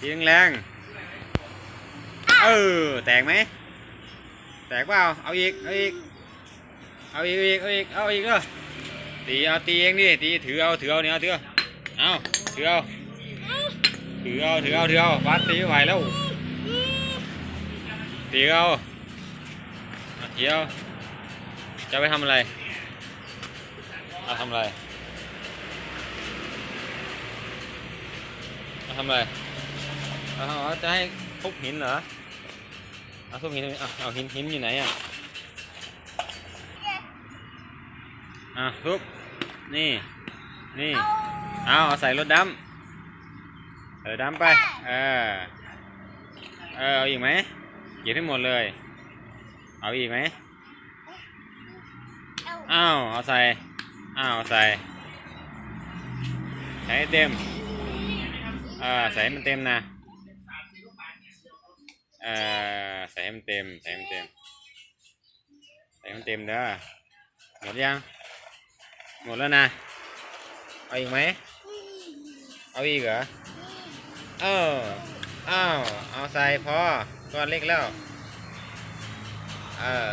ตีแรงๆเออ แตกไหม แตกเปล่าเอาอีกเอาอีก เอาอีก เอาอีก เอาอีก เอาอีกเออตี เอาตีเองดิ ตีถือเอา ถือเอาเนี่ยเอาถือเอาเอาถือเอา ถือเอา ถือเอา ถือเอาบาสตีไม่ไหวแล้ว ตีเอาเอาถือเอาจะไปทำอะไรเอาทำอะไรเอาทำอะไรเอาเอาจะให้ทุบหินเหรอเอาทุบหินเอาเอาหินหินอยู่ไหนอะอะทุบนี่นี่เอาเอาใส่รถดำใส่รถดำไปเออเออเอาอีกไหมเก็บให้หมดเลย เอาอีกไหมอ้าวเอาใส่อ้าวใส่ใส่ให้เต็มเออใส่ให้มันเต็มนะเออใส่ให้มันเต็มใส่ให้มันเต็มใส่ให้มันเต็มเด้อหมดยัง หมดแล้วนะ เอาอีกไหม เอาอีกเหรอ เอออ้าว เอาใส่พอก้อนเล็กแล้ว เออ